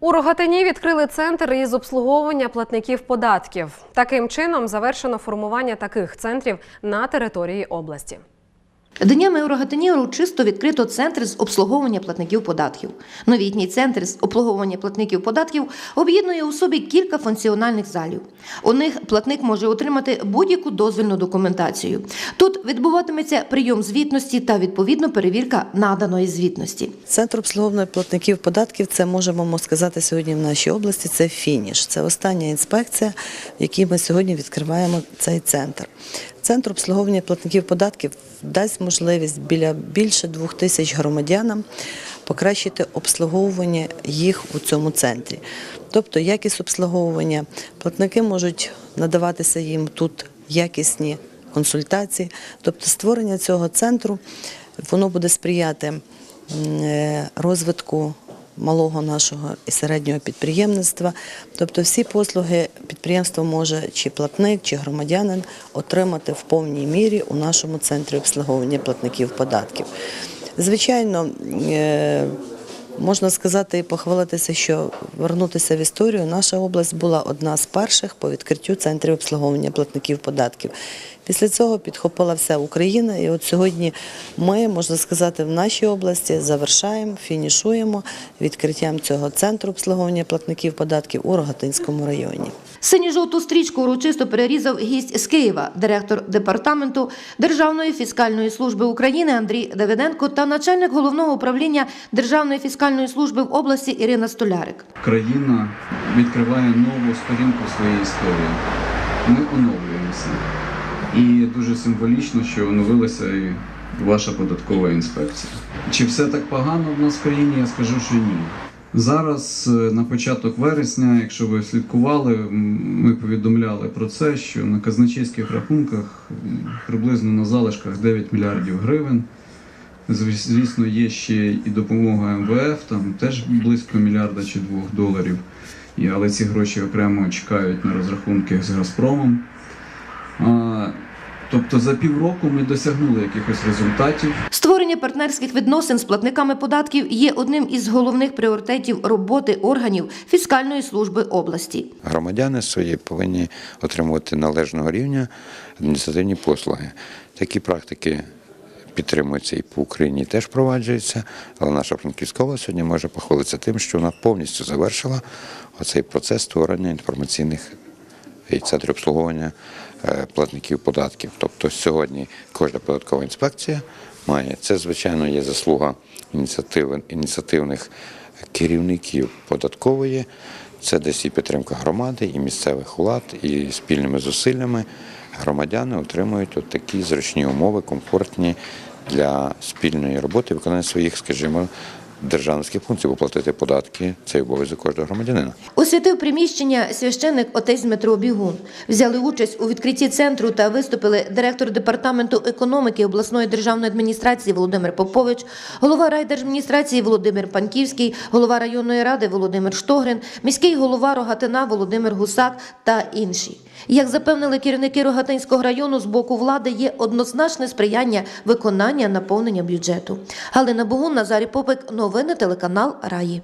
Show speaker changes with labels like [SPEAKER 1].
[SPEAKER 1] У Рогатині відкрили центр із обслуговування платників податків. Таким чином завершено формування таких центрів на території області.
[SPEAKER 2] Днями у Рогатині урочисто відкрито центр з обслуговування платників податків. Новітній центр з обслуговування платників податків об'єднує у собі кілька функціональних залів. У них платник може отримати будь-яку дозвільну документацію. Тут відбуватиметься прийом звітності та відповідно перевірка наданої звітності.
[SPEAKER 3] Центр обслуговування платників податків це можемо сказати сьогодні в нашій області. Це фініш. Це остання інспекція, в якій ми сьогодні відкриваємо цей центр. Центр обслуговування платників податків дасть можливість біля більше двох тисяч громадянам покращити обслуговування їх у цьому центрі. Тобто якість обслуговування платники можуть надаватися їм тут якісні консультації. Тобто створення цього центру воно буде сприяти е, розвитку малого нашого і середнього підприємництва. Тобто всі послуги підприємство може чи платник, чи громадянин отримати в повній мірі у нашому центрі обслуговування платників податків. Звичайно, е, Можна сказати і похвалитися, що вернутися в історію. Наша область була одна з перших по відкриттю центрів обслуговування платників податків. Після цього підхопила вся Україна, і от сьогодні ми, можна сказати, в нашій області завершаємо, фінішуємо відкриттям цього центру обслуговування платників податків у Рогатинському районі.
[SPEAKER 2] Синьо-жовту стрічку урочисто перерізав гість з Києва, директор департаменту Державної фіскальної служби України Андрій Давиденко та начальник головного управління Державної фіскальної служби в області Ірина Столярик.
[SPEAKER 4] країна відкриває нову сторінку в своїй історії. Ми оновлюємося. І дуже символічно, що оновилася і ваша податкова інспекція. Чи все так погано в нас в країні? Я скажу, що ні. Зараз, е, на початок вересня, якщо ви слідкували, ми повідомляли про це, що на казначейських рахунках приблизно на залишках 9 мільярдів гривень. Звісно, є ще і допомога МВФ, там теж близько мільярда чи двох доларів. Але ці гроші окремо чекають на розрахунки з Газпромом. Тобто за півроку ми досягнули якихось результатів.
[SPEAKER 2] Створення партнерських відносин з платниками податків є одним із головних пріоритетів роботи органів фіскальної служби області.
[SPEAKER 5] Громадяни свої повинні отримувати належного рівня адміністративні послуги. Такі практики підтримуються і по Україні теж впроваджуються, але наша Франківська сьогодні може похвалитися тим, що вона повністю завершила оцей процес створення інформаційних і центрів обслуговування е, платників податків. Тобто сьогодні кожна податкова інспекція має це, звичайно, є заслуга ініціативних керівників податкової. Це десь і підтримка громади, і місцевих влад, і спільними зусиллями громадяни отримують от такі зручні умови, комфортні для спільної роботи, виконання своїх, скажімо, державницьких функцій, оплатити податки це обов'язок кожного громадянина.
[SPEAKER 2] Освятив приміщення священник отець Дмитро Бігун. Взяли участь у відкритті центру та виступили директор департаменту економіки обласної державної адміністрації Володимир Попович, голова райдержадміністрації Володимир Панківський, голова районної ради Володимир Штогрин, міський голова Рогатина Володимир Гусак та інші. Як запевнили керівники Рогатинського району, з боку влади є однозначне сприяння виконання наповнення бюджету. Галина Богун, Назарій Попик, новини телеканал Раї.